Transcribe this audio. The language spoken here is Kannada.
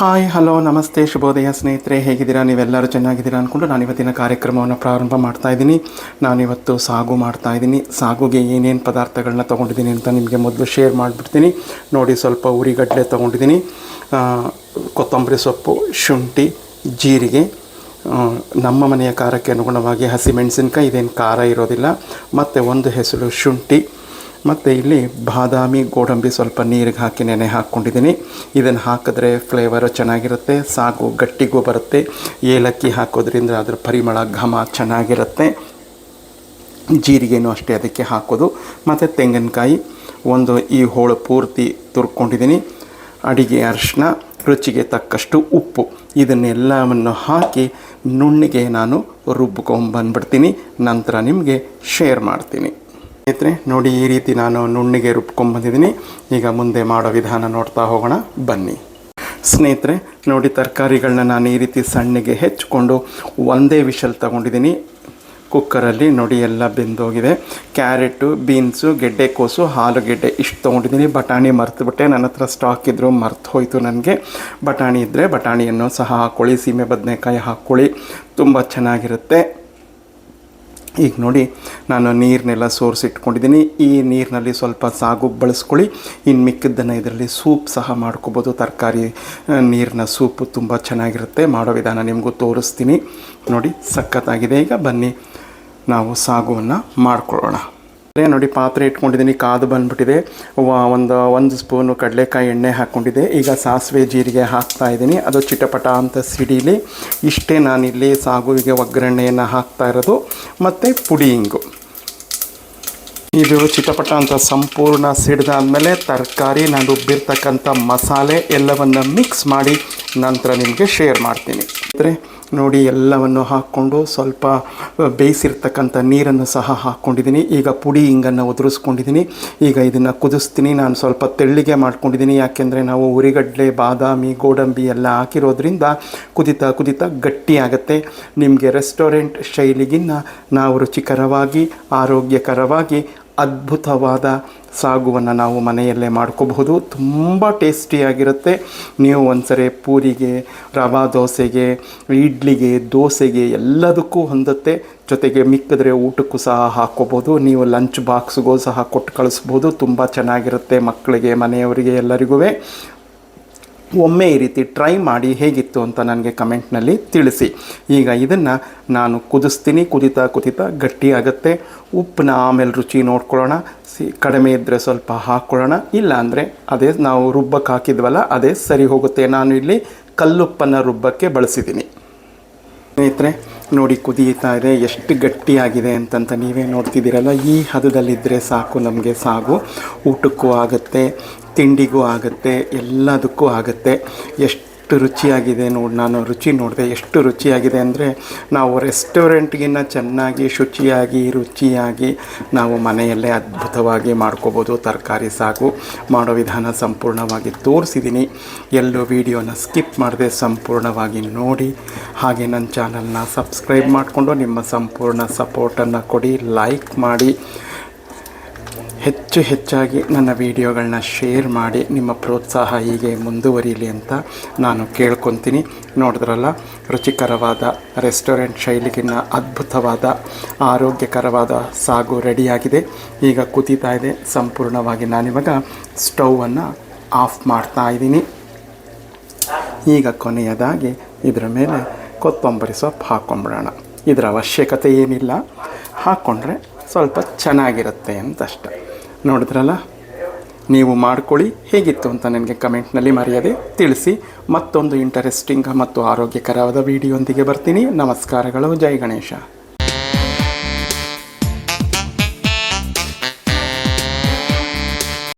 ಹಾಯ್, ಹಲೋ, ನಮಸ್ತೆ, ಶುಭೋದಯ ಸ್ನೇಹಿತರೆ, ಹೇಗಿದ್ದೀರಾ? ನೀವೆಲ್ಲರೂ ಚೆನ್ನಾಗಿದ್ದೀರಾ ಅಂದ್ಕೊಂಡು ನಾನು ಇವತ್ತಿನ ಕಾರ್ಯಕ್ರಮವನ್ನು ಪ್ರಾರಂಭ ಮಾಡ್ತಾ ಇದ್ದೀನಿ. ನಾನಿವತ್ತು ಸಾಗು ಮಾಡ್ತಾ ಇದ್ದೀನಿ. ಸಾಗುಗೆ ಏನೇನು ಪದಾರ್ಥಗಳನ್ನ ತೊಗೊಂಡಿದ್ದೀನಿ ಅಂತ ನಿಮಗೆ ಮೊದಲು ಶೇರ್ ಮಾಡಿಬಿಡ್ತೀನಿ. ನೋಡಿ, ಸ್ವಲ್ಪ ಉರಿಗಡ್ಲೆ ತೊಗೊಂಡಿದ್ದೀನಿ. ಕೊತ್ತಂಬರಿ ಸೊಪ್ಪು, ಶುಂಠಿ, ಜೀರಿಗೆ ನಮ್ಮ ಮನೆಯ ಖಾರಕ್ಕೆ ಅನುಗುಣವಾಗಿ ಹಸಿಮೆಣಸಿನ್ಕಾಯಿ, ಇದೇನು ಖಾರ ಇರೋದಿಲ್ಲ. ಮತ್ತು ಒಂದು ಹೆಸರು ಶುಂಠಿ. ಮತ್ತು ಇಲ್ಲಿ ಬಾದಾಮಿ ಗೋಡಂಬಿ ಸ್ವಲ್ಪ ನೀರಿಗೆ ಹಾಕಿ ನೆನೆ ಹಾಕ್ಕೊಂಡಿದ್ದೀನಿ. ಇದನ್ನು ಹಾಕಿದ್ರೆ ಫ್ಲೇವರು ಚೆನ್ನಾಗಿರುತ್ತೆ, ಸಾಗು ಗಟ್ಟಿಗೂ ಬರುತ್ತೆ. ಏಲಕ್ಕಿ ಹಾಕೋದ್ರಿಂದ ಅದರ ಪರಿಮಳ ಘಮ ಚೆನ್ನಾಗಿರುತ್ತೆ. ಜೀರಿಗೆನೂ ಅಷ್ಟೇ ಅದಕ್ಕೆ ಹಾಕೋದು. ಮತ್ತು ತೆಂಗಿನಕಾಯಿ, ಒಂದು ಈ ಹೋಳು ಪೂರ್ತಿ ತುರ್ಕೊಂಡಿದ್ದೀನಿ. ಅಡಿಗೆ ಅರಿಶಿನ, ರುಚಿಗೆ ತಕ್ಕಷ್ಟು ಉಪ್ಪು. ಇದನ್ನೆಲ್ಲವನ್ನು ಹಾಕಿ ನುಣ್ಣಿಗೆ ನಾನು ರುಬ್ಕೊಂಬಂದ್ಬಿಡ್ತೀನಿ ನಂತರ ನಿಮಗೆ ಶೇರ್ ಮಾಡ್ತೀನಿ. ಸ್ನೇಹಿತರೆ, ನೋಡಿ ಈ ರೀತಿ ನಾನು ನುಣ್ಣಿಗೆ ರುಬ್ಕೊಂಬಂದಿದ್ದೀನಿ ಈಗ ಮುಂದೆ ಮಾಡೋ ವಿಧಾನ ನೋಡ್ತಾ ಹೋಗೋಣ, ಬನ್ನಿ. ಸ್ನೇಹಿತರೆ, ನೋಡಿ ತರಕಾರಿಗಳನ್ನ ನಾನು ಈ ರೀತಿ ಸಣ್ಣಗೆ ಹೆಚ್ಚಿಕೊಂಡು ಒಂದೇ ವಿಷಲ್ ತಗೊಂಡಿದ್ದೀನಿ. ಕುಕ್ಕರಲ್ಲಿ ನೋಡಿ ಎಲ್ಲ ಬೆಂದೋಗಿದೆ. ಕ್ಯಾರೆಟು, ಬೀನ್ಸು ಗೆಡ್ಡೆಕೋಸು ಆಲೂಗೆಡ್ಡೆ ಇಷ್ಟು ತೊಗೊಂಡಿದ್ದೀನಿ. ಬಟಾಣಿ ಮರೆತುಬಿಟ್ಟೆ ನನ್ನ ಹತ್ರ ಸ್ಟಾಕ್ ಇದ್ದರೂ ಮರ್ತು ಹೋಯಿತು ನನಗೆ. ಬಟಾಣಿ ಇದ್ದರೆ ಬಟಾಣಿಯನ್ನು ಸಹ ಹಾಕ್ಕೊಳ್ಳಿ ಸೀಮೆ ಬದನೆಕಾಯಿ ಹಾಕ್ಕೊಳ್ಳಿ ತುಂಬ ಚೆನ್ನಾಗಿರುತ್ತೆ. ಈಗ ನೋಡಿ, ನಾನು ನೀರನ್ನೆಲ್ಲ ಸೋರಿಸಿಟ್ಕೊಂಡಿದ್ದೀನಿ ಈ ನೀರಿನಲ್ಲಿ ಸ್ವಲ್ಪ ಸಾಗು ಬಳಸ್ಕೊಳ್ಳಿ. ಇನ್ನು ಮಿಕ್ಕಿದ್ದನ್ನು ಇದರಲ್ಲಿ ಸೂಪ್ ಸಹ ಮಾಡ್ಕೋಬೋದು. ತರಕಾರಿ ನೀರಿನ ಸೂಪು ತುಂಬ ಚೆನ್ನಾಗಿರುತ್ತೆ. ಮಾಡೋ ವಿಧಾನ ನಿಮಗೂ ತೋರಿಸ್ತೀನಿ. ನೋಡಿ, ಸಖತ್ತಾಗಿದೆ. ಈಗ ಬನ್ನಿ, ನಾವು ಸಾಗುವನ್ನು ಮಾಡ್ಕೊಳ್ಳೋಣ. ನೋಡಿ ಪಾತ್ರೆ ಇಟ್ಕೊಂಡಿದ್ದೀನಿ, ಕಾದು ಬಂದ್ಬಿಟ್ಟಿದೆ. ಒಂದು ಒಂದು ಸ್ಪೂನು ಕಡಲೆಕಾಯಿ ಎಣ್ಣೆ ಹಾಕ್ಕೊಂಡಿದ್ದೆ ಈಗ ಸಾಸಿವೆ ಜೀರಿಗೆ ಹಾಕ್ತಾ ಇದ್ದೀನಿ. ಅದು ಚಿಟಪಟ ಅಂತ ಸಿಡೀಲಿ. ಇಷ್ಟೇ ನಾನಿಲ್ಲಿ ಸಾಗುವಿಗೆ ಒಗ್ಗರಣೆಯನ್ನು ಹಾಕ್ತಾ ಇರೋದು. ಮತ್ತು ಪುಡಿ ಹಿಂಗು ಇದು ಚಿಟಪಟ ಅಂತ ಸಂಪೂರ್ಣ ಸಿಡ್ದಾದ್ಮೇಲೆ ತರಕಾರಿ, ನಾನು ರುಬ್ಬಿರ್ತಕ್ಕಂಥ ಮಸಾಲೆ ಎಲ್ಲವನ್ನು ಮಿಕ್ಸ್ ಮಾಡಿ ನಂತರ ನಿಮಗೆ ಶೇರ್ ಮಾಡ್ತೀನಿ. ಅಂದರೆ ನೋಡಿ ಎಲ್ಲವನ್ನು ಹಾಕ್ಕೊಂಡು ಸ್ವಲ್ಪ ಬೇಯಿಸಿರ್ತಕ್ಕಂಥ ನೀರನ್ನು ಸಹ ಹಾಕ್ಕೊಂಡಿದ್ದೀನಿ ಈಗ ಪುಡಿ ಹಿಂಗನ್ನು ಉದುರಿಸ್ಕೊಂಡಿದ್ದೀನಿ ಈಗ ಇದನ್ನು ಕುದಿಸ್ತೀನಿ. ನಾನು ಸ್ವಲ್ಪ ತೆಳ್ಳಿಗೆ ಮಾಡ್ಕೊಂಡಿದ್ದೀನಿ. ಯಾಕೆಂದರೆ ನಾವು ಉರಿಗಡ್ಲೆ, ಬಾದಾಮಿ, ಗೋಡಂಬಿ ಎಲ್ಲ ಹಾಕಿರೋದ್ರಿಂದ ಕುದಿತಾ ಕುದಿತಾ ಗಟ್ಟಿಯಾಗತ್ತೆ ನಿಮಗೆ ರೆಸ್ಟೋರೆಂಟ್ ಶೈಲಿಗಿನ್ನ ನಾವು ರುಚಿಕರವಾಗಿ, ಆರೋಗ್ಯಕರವಾಗಿ ಅದ್ಭುತವಾದ ಸಾಗುವನ್ನು ನಾವು ಮನೆಯಲ್ಲೇ ಮಾಡ್ಕೋಬಹುದು. ತುಂಬ ಟೇಸ್ಟಿಯಾಗಿರುತ್ತೆ ನೀವು ಒಂದ್ಸರಿ ಪೂರಿಗೆ, ರವಾ ದೋಸೆಗೆ, ಇಡ್ಲಿಗೆ, ದೋಸೆಗೆ ಎಲ್ಲದಕ್ಕೂ ಹೊಂದುತ್ತೆ. ಜೊತೆಗೆ ಮಿಕ್ಕಿದ್ರೆ ಊಟಕ್ಕೂ ಸಹ ಹಾಕ್ಕೋಬೋದು ನೀವು ಲಂಚ್ ಬಾಕ್ಸ್ಗೂ ಸಹ ಕೊಟ್ಟು ಕಳಿಸ್ಬೋದು. ತುಂಬ ಚೆನ್ನಾಗಿರುತ್ತೆ ಮಕ್ಕಳಿಗೆ, ಮನೆಯವರಿಗೆ, ಎಲ್ಲರಿಗೂ. ಒಮ್ಮೆ ಈ ರೀತಿ ಟ್ರೈ ಮಾಡಿ ಹೇಗಿತ್ತು ಅಂತ ನನಗೆ ಕಮೆಂಟ್ನಲ್ಲಿ ತಿಳಿಸಿ. ಈಗ ಇದನ್ನು ನಾನು ಕುದಿಸ್ತೀನಿ, ಕುದಿತಾ ಕುದಿತಾ, ಗಟ್ಟಿಯಾಗುತ್ತೆ. ಉಪ್ಪನ್ನ ಆಮೇಲೆ ರುಚಿ ನೋಡ್ಕೊಳ್ಳೋಣ. ಸಿ, ಕಡಿಮೆ ಇದ್ದರೆ ಸ್ವಲ್ಪ ಹಾಕ್ಕೊಳ್ಳೋಣ. ಇಲ್ಲ ಅಂದರೆ ಅದೇ ನಾವು ರುಬ್ಬಕ್ಕೆ ಹಾಕಿದ್ವಲ್ಲ, ಅದೇ ಸರಿ ಹೋಗುತ್ತೆ. ನಾನು ಇಲ್ಲಿ ಕಲ್ಲುಪ್ಪನ್ನು ರುಬ್ಬಕ್ಕೆ ಬಳಸಿದ್ದೀನಿ. ಸ್ನೇಹಿತರೆ, ನೋಡಿ ಕುದೀತಾ ಇದೆ, ಎಷ್ಟು ಗಟ್ಟಿಯಾಗಿದೆ ಅಂತಂತ ನೀವೇ ನೋಡ್ತಿದ್ದೀರಲ್ಲ. ಈ ಹದದಲ್ಲಿದ್ದರೆ ಸಾಕು, ನಮಗೆ ಸಾಗು. ಊಟಕ್ಕೂ ಆಗುತ್ತೆ, ತಿಂಡಿಗೂ ಆಗುತ್ತೆ, ಎಲ್ಲದಕ್ಕೂ ಆಗುತ್ತೆ. ಎಷ್ಟು ರುಚಿಯಾಗಿದೆ ನೋಡಿ, ನಾನು ರುಚಿ ನೋಡಿದೆ ಎಷ್ಟು ರುಚಿಯಾಗಿದೆ ಅಂದರೆ ನಾವು ರೆಸ್ಟೋರೆಂಟ್ಗಿನ್ನ ಚೆನ್ನಾಗಿ ಶುಚಿಯಾಗಿ, ರುಚಿಯಾಗಿ ನಾವು ಮನೆಯಲ್ಲೇ ಅದ್ಭುತವಾಗಿ ಮಾಡ್ಕೋಬೋದು. ತರಕಾರಿ ಸಾಗು ಮಾಡೋ ವಿಧಾನ ಸಂಪೂರ್ಣವಾಗಿ ತೋರಿಸಿದ್ದೀನಿ ಎಲ್ಲೂ ವಿಡಿಯೋನ ಸ್ಕಿಪ್ ಮಾಡದೆ ಸಂಪೂರ್ಣವಾಗಿ ನೋಡಿ. ಹಾಗೆ ನನ್ನ ಚಾನಲ್ನ ಸಬ್ಸ್ಕ್ರೈಬ್ ಮಾಡಿಕೊಂಡು ನಿಮ್ಮ ಸಂಪೂರ್ಣ ಸಪೋರ್ಟನ್ನು ಕೊಡಿ, ಲೈಕ್ ಮಾಡಿ. ಹೆಚ್ಚು ಹೆಚ್ಚಾಗಿ ನನ್ನ ವಿಡಿಯೋಗಳನ್ನ ಶೇರ್ ಮಾಡಿ ನಿಮ್ಮ ಪ್ರೋತ್ಸಾಹ ಹೀಗೆ ಮುಂದುವರಿಯಲಿ ಅಂತ ನಾನು ಕೇಳ್ಕೊತೀನಿ. ನೋಡಿದ್ರಲ್ಲ, ರುಚಿಕರವಾದ ರೆಸ್ಟೋರೆಂಟ್ ಶೈಲಿಗಿನ್ನ ಅದ್ಭುತವಾದ, ಆರೋಗ್ಯಕರವಾದ ಸಾಗು ರೆಡಿಯಾಗಿದೆ. ಈಗ ಕುದೀತಾ ಇದೆ. ಸಂಪೂರ್ಣವಾಗಿ ನಾನಿವಾಗ ಸ್ಟೌವನ್ನು ಆಫ್ ಮಾಡ್ತಾ ಇದ್ದೀನಿ. ಈಗ ಕೊನೆಯದಾಗಿ ಇದರ ಮೇಲೆ ಕೊತ್ತಂಬರಿ ಸೊಪ್ಪು ಹಾಕ್ಕೊಂಬಿಡೋಣ ಇದರ ಅವಶ್ಯಕತೆ ಏನಿಲ್ಲ. ಹಾಕ್ಕೊಂಡ್ರೆ ಸ್ವಲ್ಪ ಚೆನ್ನಾಗಿರುತ್ತೆ ಅಂತಷ್ಟೆ. ನೋಡಿದ್ರಲ್ಲ? ನೀವು ಮಾಡ್ಕೊಳ್ಳಿ. ಹೇಗಿತ್ತು ಅಂತ ನನಗೆ ಕಮೆಂಟ್ನಲ್ಲಿ ಮರೆಯದೆ ತಿಳಿಸಿ. ಮತ್ತೊಂದು ಇಂಟರೆಸ್ಟಿಂಗ್ ಮತ್ತು ಆರೋಗ್ಯಕರವಾದ ವಿಡಿಯೋಂದಿಗೆ ಬರ್ತೀನಿ. ನಮಸ್ಕಾರಗಳು. ಜೈ ಗಣೇಶ.